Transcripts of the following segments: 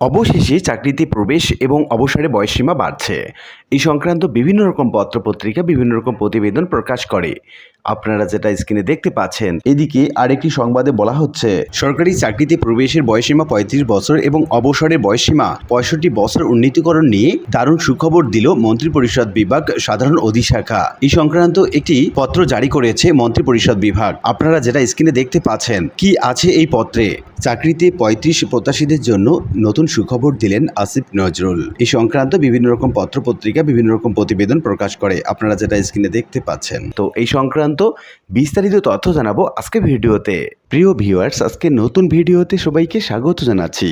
অবশেষে চাকরিতে প্রবেশ এবং অবসরে বয়সসীমা বাড়ছে। এই সংক্রান্ত বিভিন্ন রকম পত্রপত্রিকা, বিভিন্ন রকম প্রতিবেদন প্রকাশ করে। আপনারা যেটা স্ক্রিনে দেখতে পাচ্ছেন, এদিকে আরেকটি সংবাদে বলা হচ্ছে, সরকারি চাকরিতে প্রবেশের বয়সসীমা পঁয়ত্রিশ বছর এবং অবসরের বয়সসীমা পঁয়ষট্টি বছর উন্নীতকরণ নিয়ে দারুণ সুখবর দিল মন্ত্রিপরিষদ বিভাগ সাধারণ অধিশাখা। এই সংক্রান্ত একটি পত্র জারি করেছে মন্ত্রিপরিষদ বিভাগ। আপনারা যেটা স্ক্রিনে দেখতে পাচ্ছেন, কি আছে এই পত্রে? চাকরিতে পঁয়ত্রিশ প্রত্যাশীদের জন্য নতুন সুখবর দিলেন আসিফ নজরুল। এই সংক্রান্ত বিভিন্ন রকম পত্রপত্রিকা, বিভিন্ন রকম প্রতিবেদন প্রকাশ করে। আপনারা যেটা স্ক্রিনে দেখতে পাচ্ছেন। তো এই সংক্রান্ত বিস্তারিত তথ্য জানাব আজকে ভিডিওতে। প্রিয় ভিউয়ার্স আজকে নতুন ভিডিওতে সবাইকে স্বাগত জানাচ্ছি।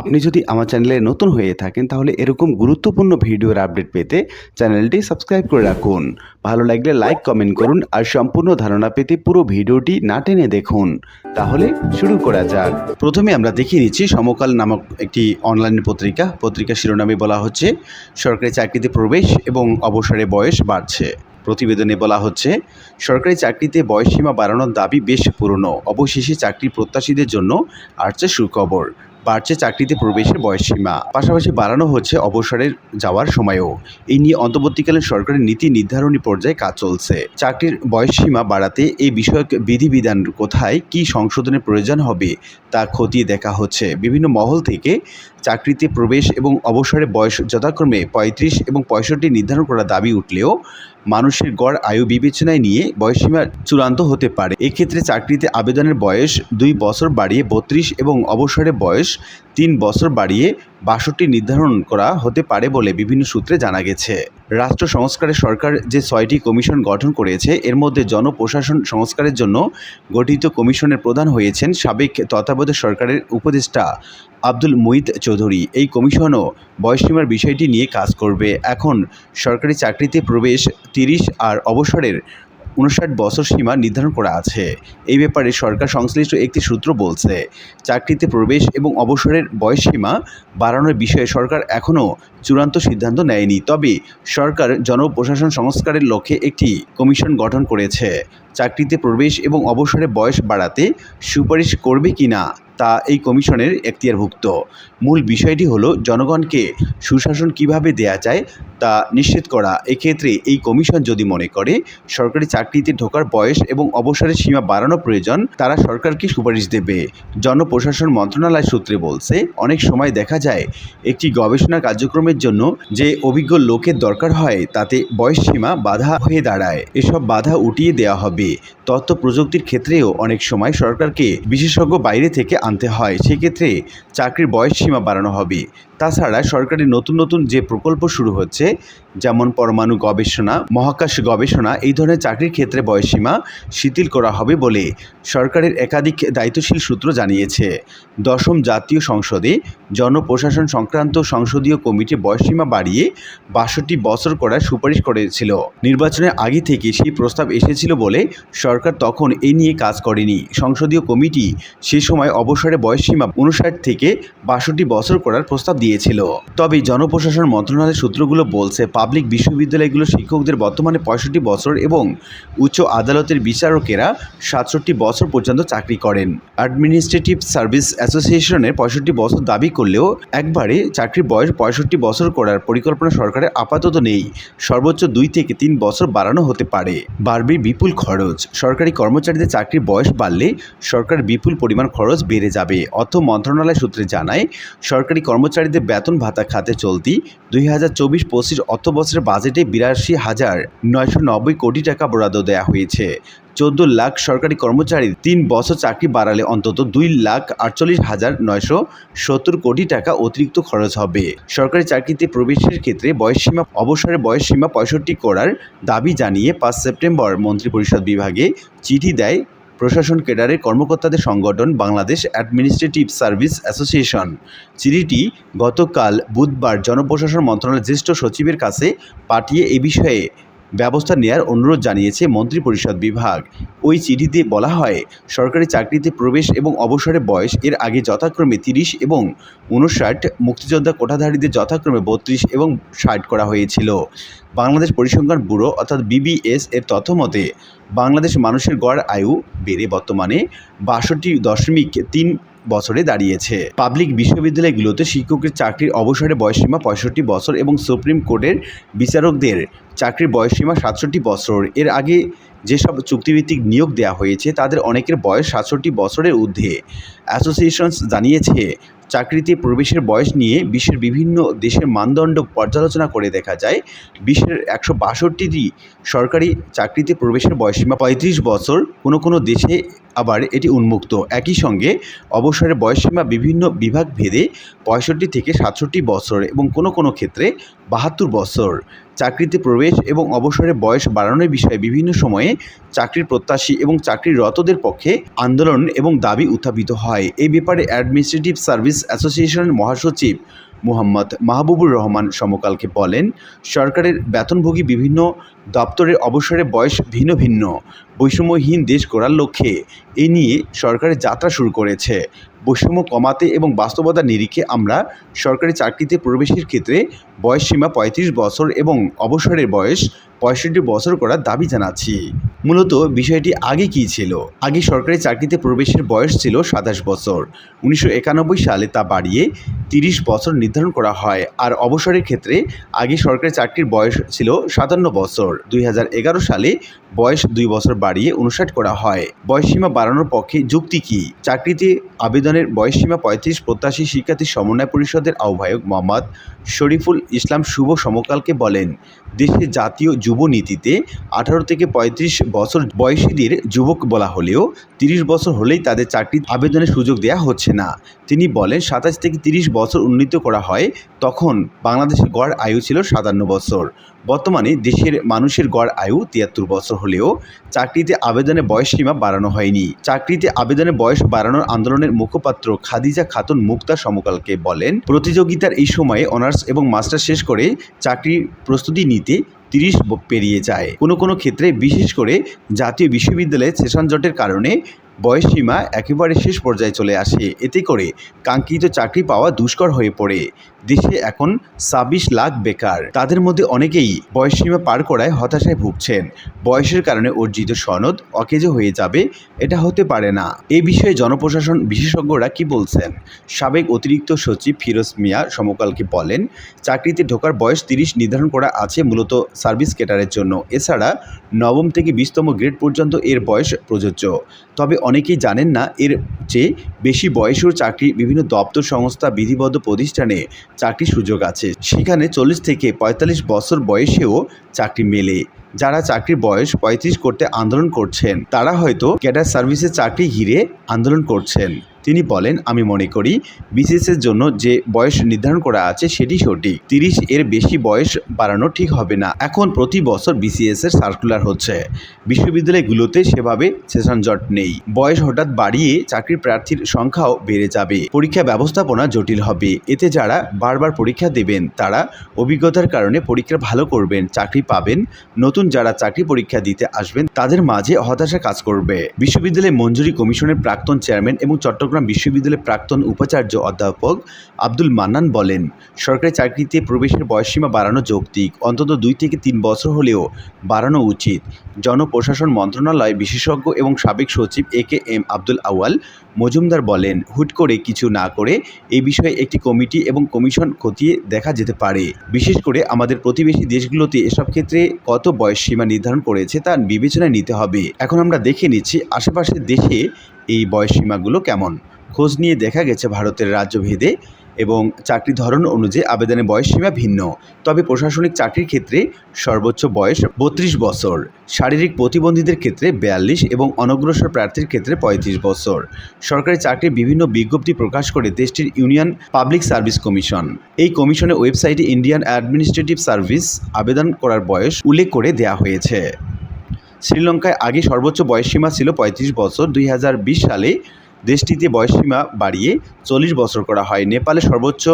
আপনি যদি আমার চ্যানেলে নতুন হয়ে থাকেন, তাহলে এরকম গুরুত্বপূর্ণ ভিডিওর আপডেট পেতে চ্যানেলটি সাবস্ক্রাইব করে রাখুন। ভালো লাগলে লাইক কমেন্ট করুন আর সম্পূর্ণ ধারণা পেতে পুরো ভিডিওটি না টেনে দেখুন। তাহলে শুরু করা যাক। প্রথমে আমরা দেখিয়ে নিচ্ছি সমকাল নামক একটি অনলাইন পত্রিকা। পত্রিকা শিরোনামে বলা হচ্ছে, সরকারি চাকরিতে প্রবেশ এবং অবসরে বয়স বাড়ছে। প্রতিবেদনে বলা হচ্ছে, সরকারি চাকরিতে বয়সসীমা বাড়ানোর দাবি বেশ পুরনো। অবশেষে চাকরি প্রত্যাশীদের জন্য আসছে সুখবর, বাড়ছে চাকরিতে প্রবেশের বয়সসীমা। পাশাপাশি বাড়ানো হচ্ছে অবসরের যাওয়ার সময়ও। এই নিয়ে অন্তর্বর্তীকালীন সরকারের নীতি নির্ধারণী পর্যায়ে কাজ চলছে। চাকরির বয়সসীমা বাড়াতে এই বিষয়ক বিধিবিধান কোথায়, কি সংশোধনের প্রয়োজন হবে, তা খতিয়ে দেখা হচ্ছে। বিভিন্ন মহল থেকে চাকরিতে প্রবেশ এবং অবসরের বয়স যথাক্রমে পঁয়ত্রিশ এবং পঁয়ষট্টি নির্ধারণ করার দাবি উঠলেও মানুষের গড় আয়ু বিবেচনায় নিয়ে বয়সসীমা চূড়ান্ত হতে পারে। এক্ষেত্রে চাকরিতে আবেদনের বয়স দুই বছর বাড়িয়ে বত্রিশ এবং অবসরের বয়স তিন বছর বাড়িয়ে বাষট্টি নির্ধারণ করা হতে পারে বলে বিভিন্ন সূত্রে জানা গেছে। রাষ্ট্র সংস্কারে সরকার যে ছয়টি কমিশন গঠন করেছে, এর মধ্যে জনপ্রশাসন সংস্কারের জন্য গঠিত কমিশনের প্রধান হয়েছেন সাবেক তত্ত্বাবধায়ক সরকারের উপদেষ্টা আব্দুল মুইত চৌধুরী। এই কমিশনও বয়সসীমার বিষয়টি নিয়ে কাজ করবে। এখন সরকারি চাকরিতে প্রবেশ তিরিশ আর অবসরের উনষাট বছর সীমা নির্ধারণ করা আছে। এই ব্যাপারে সরকার সংশ্লিষ্ট একটি সূত্র বলছে, চাকরিতে প্রবেশ এবং অবসরের বয়সসীমা বাড়ানোর বিষয়ে সরকার এখনও চূড়ান্ত সিদ্ধান্ত নেয়নি। তবে সরকার জনপ্রশাসন সংস্কারের লক্ষ্যে একটি কমিশন গঠন করেছে। চাকরিতে প্রবেশ এবং অবসরে বয়স বাড়াতে সুপারিশ করবে কি না তা এই কমিশনের এখতিয়ারভুক্ত। মূল বিষয়টি হলো, জনগণকে সুশাসন কীভাবে দেয়া যায় তা নিশ্চিত করা। এক্ষেত্রে এই কমিশন যদি মনে করে, সরকারি চাকরিতে ঢোকার বয়স এবং অবসরের সীমা বাড়ানো প্রয়োজন, তারা সরকারকে সুপারিশ দেবে। জনপ্রশাসন মন্ত্রণালয় সূত্রে বলছে, অনেক সময় দেখা যায়, একটি গবেষণা কার্যক্রমের জন্য যে অভিজ্ঞ লোকের দরকার হয়, তাতে বয়স সীমা বাধা হয়ে দাঁড়ায়। এসব বাধা উঠিয়ে দেওয়া হবে। তথ্য প্রযুক্তির ক্ষেত্রেও অনেক সময় সরকারকে বিশেষজ্ঞ বাইরে থেকে আনতে হয়। সেক্ষেত্রে চাকরির বয়স সীমা বাড়ানো হবে। তাছাড়া সরকারি নতুন নতুন যে প্রকল্প শুরু হচ্ছে, যেমন পরমাণু গবেষণা, মহাকাশ গবেষণা, এই ধরনের চাকরির ক্ষেত্রে বয়সসীমা শিথিল করা হবে বলে সরকারের একাধিক দায়িত্বশীল সূত্র জানিয়েছে। দশম জাতীয় সংসদে জনপ্রশাসন সংক্রান্ত সংসদীয় কমিটি বয়সসীমা বাড়িয়ে বাষট্টি বছর করার সুপারিশ করেছিল। নির্বাচনের আগে থেকে সেই প্রস্তাব এসেছিল বলে সরকার তখন এই নিয়ে কাজ করেনি। সংসদীয় কমিটি সে সময় অবসরে বয়সসীমা উনষাট থেকে বাষট্টি বছর করার প্রস্তাব দিয়েছিল। তবে জনপ্রশাসন মন্ত্রণালয়ের সূত্রগুলো বলছে, পাবলিক বিশ্ববিদ্যালয়গুলো শিক্ষকদের বর্তমানে পঁয়ষট্টি বছর এবং উচ্চ আদালতের বিচারকেরা সাতষট্টি বছর পর্যন্ত চাকরি করেন। অ্যাডমিনিস্ট্রেটিভ সার্ভিস অ্যাসোসিয়েশনের পঁয়ষট্টি বছর দাবি করলেও একবারে চাকরির বয়স পঁয়ষট্টি বছর করার পরিকল্পনা সরকারের আপাতত নেই। সর্বোচ্চ দুই থেকে তিন বছর বাড়ানো হতে পারে। বাড়বে বিপুল খরচ। সরকারি কর্মচারীদের চাকরির বয়স বাড়লে সরকার বিপুল পরিমাণ খরচ বেড়ে যাবে। অর্থ মন্ত্রণালয় সূত্রে জানায়, সরকারি কর্মচারীদের বেতন ভাতা খাতে চলতি দুই হাজার চব্বিশ পঁচিশ অর্থ বছরের বাজেটে বিরাশি হাজার নয়শো নব্বই কোটি টাকা বরাদ্দ দেওয়া হয়েছে। চোদ্দ লাখ সরকারি কর্মচারী তিন বছর চাকরি বাড়ালে অন্তত দুই লাখ আটচল্লিশ হাজার নয়শো সত্তর কোটি টাকা অতিরিক্ত খরচ হবে। সরকারি চাকরিতে প্রবেশের ক্ষেত্রে বয়সসীমা, অবসরের বয়সসীমা পঁয়ষট্টি করার দাবি জানিয়ে পাঁচ সেপ্টেম্বর মন্ত্রিপরিষদ বিভাগে চিঠি দেয় প্রশাসন কেডারের কর্মকর্তাদের সংগঠন বাংলাদেশ অ্যাডমিনিস্ট্রেটিভ সার্ভিস অ্যাসোসিয়েশন চিঠিটি গতকাল বুধবার জনপ্রশাসন মন্ত্রণালয়ের জ্যেষ্ঠ সচিবের কাছে পাঠিয়ে এ বিষয়ে ব্যবস্থা নেয়ার অনুরোধ জানিয়েছে মন্ত্রিপরিষদ বিভাগ। ওই চিঠিতে বলা হয়, সরকারি চাকরিতে প্রবেশ এবং অবসরের বয়স এর আগে যথাক্রমে তিরিশ এবং উনষাট মুক্তিযোদ্ধা কোটাধারীদের যথাক্রমে বত্রিশ এবং ষাট করা হয়েছিল। বাংলাদেশ পরিসংখ্যান ব্যুরো অর্থাৎ বিবিএস এর তথ্য মতে, বাংলাদেশ মানুষের গড় আয়ু বেড়ে বর্তমানে বাষট্টি দশমিক তিন বছরে দাঁড়িয়েছে। পাবলিক বিশ্ববিদ্যালয়গুলোতে শিক্ষকের চাকরির অবসরে বয়সসীমা পঁয়ষট্টি বছর এবং সুপ্রিম কোর্টের বিচারকদের চাকরির বয়সসীমা সাতষট্টি বছর। এর আগে যেসব চুক্তিভিত্তিক নিয়োগ দেওয়া হয়েছে, তাদের অনেকের বয়স সাতষট্টি বছরের ঊর্ধ্বে। অ্যাসোসিয়েশনস জানিয়েছে চাকরিতে প্রবেশের বয়স নিয়ে বিশ্বের বিভিন্ন দেশের মানদণ্ড পর্যালোচনা করে দেখা যায়। বিশ্বের একশো বাষট্টিটি সরকারি চাকরিতে প্রবেশের বয়সসীমা পঁয়ত্রিশ বছর। কোনো কোনো দেশে আবার এটি উন্মুক্ত। একই সঙ্গে অবসরের বয়সসীমা বিভিন্ন বিভাগ ভেদে পঁয়ষট্টি থেকে সাতষট্টি বছর এবং কোনো কোনো ক্ষেত্রে বাহাত্তর বছর। চাকরিতে প্রবেশ এবং অবসরের বয়স বাড়ানোর বিষয়ে বিভিন্ন সময়ে চাকরির প্রত্যাশী এবং চাকরিরতদের পক্ষে আন্দোলন এবং দাবি উত্থাপিত হয়। এই ব্যাপারে অ্যাডমিনিস্ট্রেটিভ সার্ভিস অ্যাসোসিয়েশনের মহাসচিব মোহাম্মদ মাহবুবুর রহমান সমকালকে বলেন, সরকারের বেতনভোগী বিভিন্ন দপ্তরের অবসরের বয়স ভিন্ন ভিন্ন। বৈষম্যহীন দেশ গড়ার লক্ষ্যে এ নিয়ে সরকারের যাত্রা শুরু করেছে। বৈষম্য কমাতে এবং বাস্তবতার নিরিখে আমরা সরকারি চাকরিতে প্রবেশের ক্ষেত্রে বয়সসীমা পঁয়ত্রিশ বছর এবং অবসরের বয়স পঁয়ষট্টি বছর করার দাবি জানাচ্ছি। মূলত বিষয়টি আগে কী ছিল? আগে সরকারি চাকরিতে প্রবেশের বয়স ছিল সাতাশ বছর। উনিশশো একানব্বই সালে তা বাড়িয়ে তিরিশ বছর নির্ধারণ করা হয়। আর অবসরের ক্ষেত্রে আগে সরকারি চাকরির বয়স ছিল সাতান্ন বছর। দুই হাজার এগারো সালে বয়স দুই বছর বাড়িয়ে উনষাট করা হয়। বয়সসীমা বাড়ানোর পক্ষে যুক্তি কী? চাকরিতে আবেদনের বয়সসীমা পঁয়ত্রিশ প্রত্যাশী শিক্ষার্থী সমন্বয় পরিষদের আহ্বায়ক মোহাম্মদ শরীফুল ইসলাম শুভ সমকালকে বলেন দেশের জাতীয় যুব নীতিতে আঠারো থেকে পঁয়ত্রিশ বছর বয়সীদের যুবক বলা হলেও তিরিশ বছর হলেই তাদের চাকরি আবেদনের সুযোগ দেওয়া হচ্ছে না। তিনি বলেন, সাতাশ থেকে তিরিশ বছর উন্নীত করা হয় তখন বাংলাদেশের গড় আয়ু ছিল সাতান্ন বছর। বর্তমানে দেশের মানুষের গড় আয়ু তিয়াত্তর বছর হলেও চাকরিতে আবেদনের বয়সসীমা বাড়ানো হয়নি। চাকরিতে আবেদনের বয়স বাড়ানোর আন্দোলনের মুখপাত্র খাদিজা খাতুন মুক্তা সমকালকে বলেন, প্রতিযোগিতার এই সময়ে অনার্স এবং মাস্টার শেষ করে চাকরির প্রস্তুতি নিতে তিরিশ পেরিয়ে যায়। কোনো কোনো ক্ষেত্রে, বিশেষ করে জাতীয় বিশ্ববিদ্যালয়ে সেশন জটের কারণে বয়সসীমা একেবারে শেষ পর্যায়ে চলে আসে। এতে করে কাঙ্ক্ষিত চাকরি পাওয়া দুষ্কর হয়ে পড়ে। দেশে এখন ছাব্বিশ লাখ বেকার। তাদের মধ্যে অনেকেই বয়সসীমা পার করায় হতাশায় ভুগছেন। বয়সের কারণে অর্জিত সনদ অকেজো হয়ে যাবে, এটা হতে পারে না। এ বিষয়ে জনপ্রশাসন বিশেষজ্ঞরা কি বলছেন? সাবেক অতিরিক্ত সচিব ফিরোজ মিয়া সমকালকে বলেন, চাকরিতে ঢোকার বয়স তিরিশ নির্ধারণ করা আছে মূলত সার্ভিস কেটারের জন্য। এছাড়া নবম থেকে বিশতম গ্রেড পর্যন্ত এর বয়স প্রযোজ্য। তবে অনেকেই জানেন না এর চেয়ে বেশি বয়সের চাকরি বিভিন্ন দপ্তর, সংস্থা, বিধিবদ্ধ প্রতিষ্ঠানে চাকরির সুযোগ আছে। সেখানে চল্লিশ থেকে পঁয়তাল্লিশ বছর বয়সেও চাকরি মেলে। যারা চাকরির বয়স পঁয়ত্রিশ করতে আন্দোলন করছেন, তারা হয়তো ক্যাডার সার্ভিসে চাকরি ঘিরে আন্দোলন করছেন। তিনি বলেন, আমি মনে করি বিসিএসের জন্য যে বয়স নির্ধারণ করা আছে সেটি সঠিক। তিরিশ এর বেশি বয়স বাড়ানো ঠিক হবে না। এখন প্রতি বছর বিসিএস এর সার্কুলার হচ্ছে। বিশ্ববিদ্যালয়গুলোতে সেভাবে সেশন জট নেই। বয়স হঠাৎ বাড়িয়ে চাকরির প্রার্থীর সংখ্যাও বেড়ে যাবে। পরীক্ষা ব্যবস্থাপনা জটিল হবে। এতে যারা বারবার পরীক্ষা দেবেন, তারা অভিজ্ঞতার কারণে পরীক্ষা ভালো করবেন, চাকরি পাবেন। নতুন যারা চাকরি পরীক্ষা দিতে আসবেন, তাদের মাঝে হতাশা কাজ করবে। বিশ্ববিদ্যালয় মঞ্জুরি কমিশনের প্রাক্তন চেয়ারম্যান এবং চট্টগ্রাম বিশ্ববিদ্যালয়ের প্রাক্তন উপাচার্য অধ্যাপক আব্দুল মান্নান বলেন, সরকারি চাকরিতে প্রবেশের বয়সসীমা বাড়ানো যৌক্তিক, অন্তত দুই থেকে তিন বছর হলেও বাড়ানো উচিত। জনপ্রশাসন মন্ত্রণালয় বিশেষজ্ঞ এবং সাবেক সচিব এ কে এম আব্দুল আওয়াল মজুমদার বলেন, হুট করে কিছু না করে এই বিষয়ে একটি কমিটি এবং কমিশন খতিয়ে দেখা যেতে পারে। বিশেষ করে আমাদের প্রতিবেশী দেশগুলোতে এসব ক্ষেত্রে কত বয়স সীমা নির্ধারণ করেছে তা বিবেচনায় নিতে হবে। এখন আমরা দেখে নিচ্ছি, আশেপাশের দেশে এই বয়স সীমাগুলো কেমন? খোঁজ নিয়ে দেখা গেছে ভারতের রাজ্যভেদে এবং চাকরি ধরন অনুযায়ী আবেদনের বয়সসীমা ভিন্ন। তবে প্রশাসনিক চাকরির ক্ষেত্রে সর্বোচ্চ বয়স বত্রিশ বছর, শারীরিক প্রতিবন্ধীদের ক্ষেত্রে বিয়াল্লিশ এবং অনগ্রসর প্রার্থীর ক্ষেত্রে পঁয়ত্রিশ বছর। সরকারি চাকরির বিভিন্ন বিজ্ঞপ্তি প্রকাশ করে দেশটির ইউনিয়ন পাবলিক সার্ভিস কমিশন। এই কমিশনের ওয়েবসাইটে ইন্ডিয়ান অ্যাডমিনিস্ট্রেটিভ সার্ভিস আবেদন করার বয়স উল্লেখ করে দেয়া হয়েছে। শ্রীলঙ্কায় আগে সর্বোচ্চ বয়সসীমা ছিল পঁয়ত্রিশ বছর। দুই হাজার বিশ সালে দেশটিতে বয়সসীমা বাড়িয়ে চল্লিশ বছর করা হয়। নেপালে সর্বোচ্চ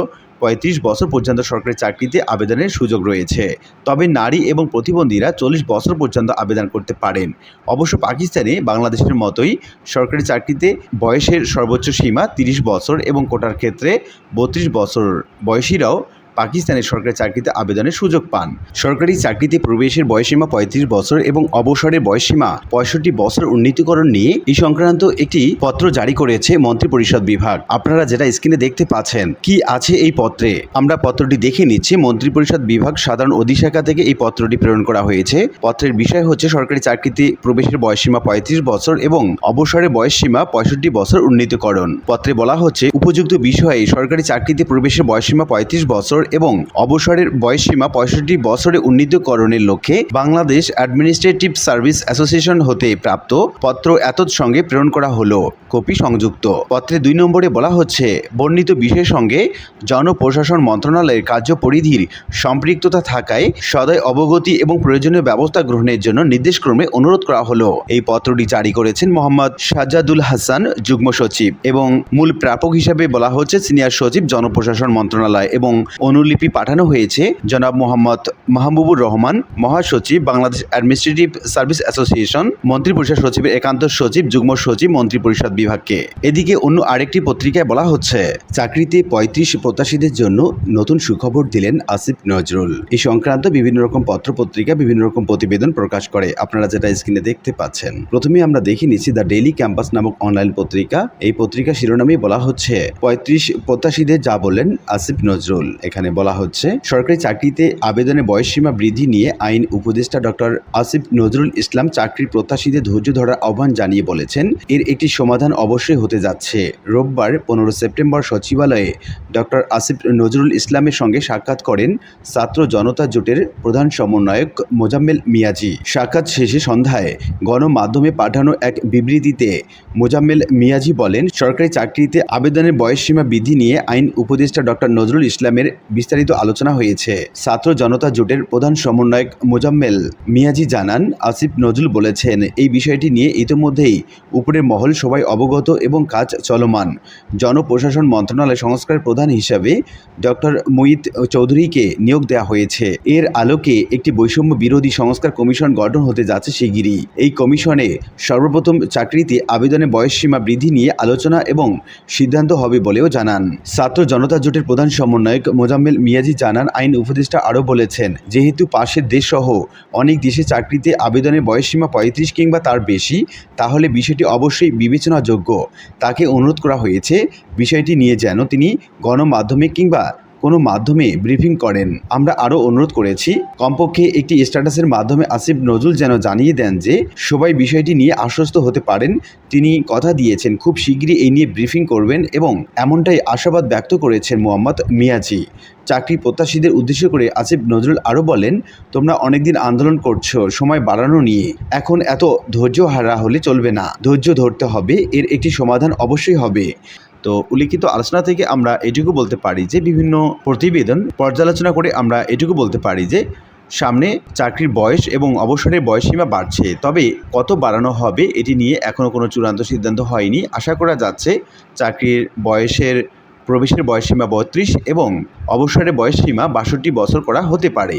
পঁয়ত্রিশ বছর পর্যন্ত সরকারি চাকরিতে আবেদনের সুযোগ রয়েছে। তবে নারী এবং প্রতিবন্ধীরা চল্লিশ বছর পর্যন্ত আবেদন করতে পারেন। অবশ্য পাকিস্তানে বাংলাদেশের মতোই সরকারি চাকরিতে বয়সের সর্বোচ্চ সীমা তিরিশ বছর এবং কোটার ক্ষেত্রে বত্রিশ বছর। বয়সীরাও পাকিস্তানের সরকারি চাকরিতে আবেদনের সুযোগ পান। সরকারি চাকরিতে প্রবেশের বয়সীমা পঁয়ত্রিশ বছর এবং অবসরের বয়সীমা পঁয়ষট্টি বছর উন্নীতকরণ নিয়ে এই সংক্রান্ত একটি পত্র জারি করেছে মন্ত্রিপরিষদ বিভাগ। আপনারা যেটা স্ক্রিনে দেখতে পাচ্ছেন, কি আছে এই পত্রে? আমরা পত্রটি দেখে নিচ্ছি। মন্ত্রিপরিষদ বিভাগ সাধারণ অধিশাখা থেকে এই পত্রটি প্রেরণ করা হয়েছে। পত্রের বিষয় হচ্ছে সরকারি চাকরিতে প্রবেশের বয়সীমা পঁয়ত্রিশ বছর এবং অবসরের বয়সসীমা পঁয়ষট্টি বছর উন্নীতকরণ। পত্রে বলা হচ্ছে, উপযুক্ত বিষয়ে সরকারি চাকরিতে প্রবেশের বয়সসীমা পঁয়ত্রিশ বছর এবং অবসরের বয়সসীমা পঁয়ষট্টি বছরে উন্নীতকরণের লক্ষ্যে বাংলাদেশ অ্যাডমিনিস্ট্রেটিভ সার্ভিস অ্যাসোসিয়েশন হতে প্রাপ্ত পত্র এতদ সঙ্গে প্রেরণ করা হলো। কপি সংযুক্ত। পত্রে দুই নম্বরে বলা হচ্ছে, বর্ণিত বিষয়ের সঙ্গে জনপ্রশাসন মন্ত্রণালয়ের কার্যপরিধির সম্পৃক্ততা থাকায় সদয় অবগতি এবং প্রয়োজনীয় ব্যবস্থা গ্রহণের জন্য নির্দেশক্রমে অনুরোধ করা হলো। এই পত্রটি জারি করেছেন মোহাম্মদ সাজ্জাদুল হাসান, যুগ্ম সচিব এবং মূল প্রাপক হিসাবে বলা হচ্ছে সিনিয়র সচিব জনপ্রশাসন মন্ত্রণালয় এবং অনুলিপি পাঠানো হয়েছে জনাব মোহাম্মদ মাহবুবুর রহমান, মহাসচিব, বাংলাদেশ অ্যাডমিনিস্ট্রেটিভ সার্ভিস অ্যাসোসিয়েশন, মন্ত্রিপরিষদ সচিবের একান্ত সচিব, যুগ্ম সচিব, মন্ত্রিপরিষদ বিভাগকে। এদিকে অন্য আরেকটি পত্রিকায় বলা হচ্ছে, চাকরিতে পঁয়ত্রিশ প্রত্যাশীদের জন্য নতুন সুখবর দিলেন আসিফ নজরুল। এই সংক্রান্ত বিভিন্ন রকম পত্র পত্রিকা বিভিন্ন রকম প্রতিবেদন প্রকাশ করে আপনারা যেটা স্ক্রিনে দেখতে পাচ্ছেন। প্রথমে আমরা দেখে নিচ্ছি দ্য ডেইলি ক্যাম্পাস নামক অনলাইন পত্রিকা। এই পত্রিকা শিরোনামে বলা হচ্ছে, পঁয়ত্রিশ প্রত্যাশীদের যা বললেন আসিফ নজরুল। এখানে বলা হচ্ছে, সরকারি চাকরিতে আবেদনের বয়সসীমা বৃদ্ধি নিয়ে আইন উপদেষ্টা ডক্টর আসিফ নজরুল ইসলাম চাকরির প্রত্যাশীদের ধৈর্য ধরার আহ্বান জানিয়ে বলেছেন, এর একটি সমাধান অবশ্যই হতে যাচ্ছে। রোববার পনেরো সেপ্টেম্বর সচিবালয়ে ডক্টর আসিফ নজরুল ইসলামের সঙ্গে সাক্ষাৎ করেন ছাত্র জনতা জোটের প্রধান সমন্বয়ক মোজাম্মেল মিয়াজি। সাক্ষাৎ শেষে সন্ধ্যায় গণমাধ্যমে পাঠানো এক বিবৃতিতে মোজাম্মেল মিয়াজি বলেন, সরকারি চাকরিতে আবেদনের বয়সসীমা বৃদ্ধি নিয়ে আইন উপদেষ্টা ডক্টর নজরুল ইসলামের বিস্তারিত আলোচনা হয়েছে। ছাত্র জনতা জোটের প্রধান সমন্বয়ক মোজাম্মেল মিয়াজি জানান, আসিফ নজরুল বলেছেন, এই বিষয়টি নিয়ে ইতিমধ্যেই উপরের মহল সবাই অবগত এবং কাজ চলমান। জনপ্রশাসন মন্ত্রণালয় সংস্কার প্রধান হিসাবে ডক্টর মুইত চৌধুরীকে নিয়োগ দেওয়া হয়েছে। এর আলোকে একটি বৈষম্য বিরোধী সংস্কার কমিশন গঠন হতে যাচ্ছে শিগগিরই। এই কমিশনে সর্বপ্রথম চাকরিতে আবেদনের বয়সসীমা বৃদ্ধি নিয়ে আলোচনা এবং সিদ্ধান্ত হবে বলেও জানান। ছাত্র জনতা জোটের প্রধান সমন্বয়ক মোজাম্মেল মিয়াজি জানান, আইন উপদেষ্টা আরও বলেছেন, যেহেতু পাশের দেশসহ অনেক দেশে চাকরিতে আবেদনের বয়সসীমা পঁয়ত্রিশ কিংবা তার বেশি, তাহলে বিষয়টি অবশ্যই বিবেচনাযোগ্য। তাকে অনুরোধ করা হয়েছে, বিষয়টি নিয়ে যেন তিনি গণমাধ্যমে কিংবা কোনো মাধ্যমে ব্রিফিং করেন। আমরা আরও অনুরোধ করেছি, কমপক্ষে একটি স্ট্যাটাসের মাধ্যমে আসিফ নজরুল যেন জানিয়ে দেন যে সবাই বিষয়টি নিয়ে আশ্বস্ত হতে পারেন। তিনি কথা দিয়েছেন, খুব শীঘ্রই এই নিয়ে ব্রিফিং করবেন এবং এমনটাই আশাবাদ ব্যক্ত করেছেন মোহাম্মদ মিয়াজি। চাকরি প্রত্যাশীদের উদ্দেশ্য করে আসিফ নজরুল আরও বলেন, তোমরা অনেকদিন আন্দোলন করছ, সময় বাড়ানো নিয়ে। এখন এত ধৈর্য হারা হলে চলবে না। ধৈর্য ধরতে হবে, এর একটি সমাধান অবশ্যই হবে। তো উল্লিখিত আলোচনা থেকে আমরা এটুকু বলতে পারি যে বিভিন্ন প্রতিবেদন পর্যালোচনা করে আমরা এটুকু বলতে পারি যে সামনে চাকরির বয়স এবং অবসরের বয়সসীমা বাড়ছে, তবে কত বাড়ানো হবে এটি নিয়ে এখনও কোনো চূড়ান্ত সিদ্ধান্ত হয়নি। আশা করা যাচ্ছে চাকরির বয়সের, প্রবেশের বয়সসীমা বত্রিশ এবং অবসরের বয়সসীমা বাষট্টি বছর করা হতে পারে।